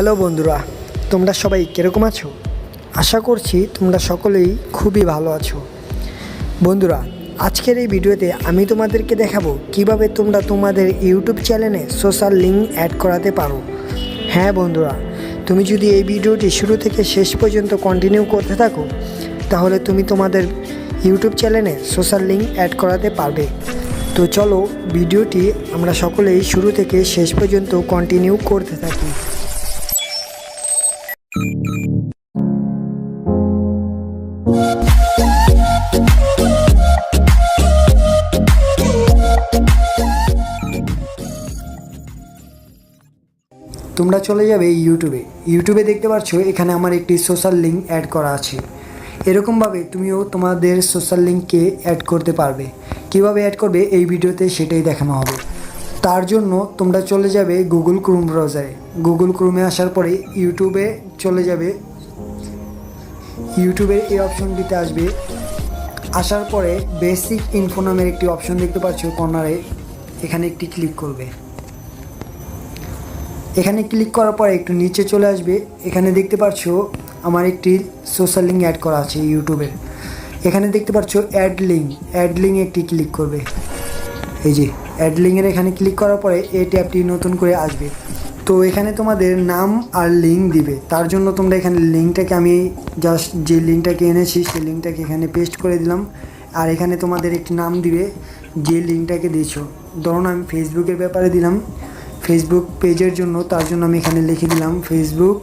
Hello বন্ধুরা, তোমরা সবাই কীরকম আছো? আশা করছি তোমরা সকলেই খুবই ভালো আছো। বন্ধুরা, আজকের এই ভিডিওতে আমি তোমাদেরকে দেখাবো কীভাবে তোমরা তোমাদের ইউটিউব চ্যানেলে সোশ্যাল লিঙ্ক অ্যাড করাতে পারো। হ্যাঁ বন্ধুরা, তুমি যদি এই ভিডিওটি শুরু থেকে শেষ পর্যন্ত কন্টিনিউ করতে থাকো, তাহলে তুমি তোমাদের ইউটিউব চ্যানেলে সোশ্যাল লিঙ্ক অ্যাড করাতে পারবে। তো চলো, ভিডিওটি আমরা সকলেই শুরু থেকে শেষ পর্যন্ত কন্টিনিউ করতে থাকি। তোমরা চলে যাবে ইউটিউবে ইউটিউবে দেখতে পাচ্ছ এখানে আমার একটি সোশ্যাল লিঙ্ক অ্যাড করা আছে। এরকমভাবে তুমিও তোমাদের সোশ্যাল লিঙ্ককে অ্যাড করতে পারবে। কীভাবে অ্যাড করবে এই ভিডিওতে সেটাই দেখানো হবে। তার জন্য তোমরা চলে যাবে গুগল ক্রোম ব্রাউজারে গুগল ক্রোমে আসার পরে ইউটিউবে চলে যাবে। ইউটিউবের এই অপশনটিতে আসবে। আসার পরে বেসিক ইনফো নামের একটি অপশন দেখতে পাচ্ছ কর্নারে এখানে একটি ক্লিক করবে। এখানে ক্লিক করার পরে একটু নিচে চলে আসবে। এখানে দেখতে পাচ্ছ আমার একটি সোশ্যাল লিঙ্ক অ্যাড করা আছে ইউটিউবের এখানে দেখতে পাচ্ছ অ্যাড লিঙ্ক অ্যাড লিঙ্ক একটি ক্লিক করবে। এই যে অ্যাড লিঙ্কের এখানে ক্লিক করার পরে এই ট্যাবটি নতুন করে আসবে। তো এখানে তোমাদের নাম আর লিঙ্ক দিবে। তার জন্য তোমরা এখানে লিঙ্কটাকে আমি জাস্ট যে লিঙ্কটাকে এনেছি, সেই লিঙ্কটাকে এখানে পেস্ট করে দিলাম। আর এখানে তোমাদের একটি নাম দিবে, যে লিঙ্কটাকে দিয়েছ। ধরুন আমি ফেসবুকের ব্যাপারে দিলাম। ফেসবুক পেজের জন্য, তার জন্য আমি এখানে লিখে দিলাম Facebook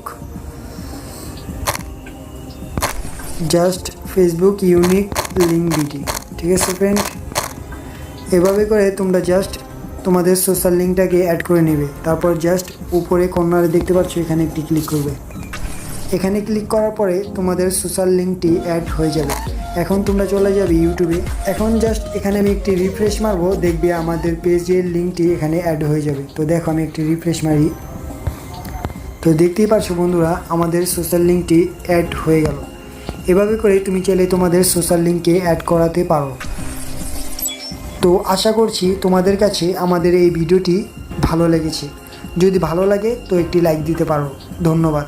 just Facebook unique link বিটি ঠিক আছে ফ্রেন্ড এভাবে করে তোমরা জাস্ট তোমাদের সোশ্যাল লিঙ্কটাকে অ্যাড করে নেবে। তারপর জাস্ট উপরে কর্নারে দেখতে পাচ্ছ, এখানে একটি ক্লিক করবে। এখানে ক্লিক করার পরে তোমাদের সোশ্যাল লিঙ্কটি অ্যাড হয়ে যাবে। এখন তোমরা চলে যাবে ইউটিউবে এখন জাস্ট এখানে আমি একটি রিফ্রেশ মারবো, দেখবে আমাদের পেজের লিঙ্কটি এখানে অ্যাড হয়ে যাবে। তো দেখো আমি একটি রিফ্রেশ মারি। তো দেখতেই পাচ্ছ বন্ধুরা, আমাদের সোশ্যাল লিঙ্কটি অ্যাড হয়ে গেল। এভাবে করে তুমি চাইলে তোমাদের সোশ্যাল লিঙ্কে অ্যাড করাতে পারো। তো আশা করছি তোমাদের কাছে আমাদের এই ভিডিওটি ভালো লেগেছে। যদি ভালো লাগে তো একটি লাইক দিতে পারো। ধন্যবাদ।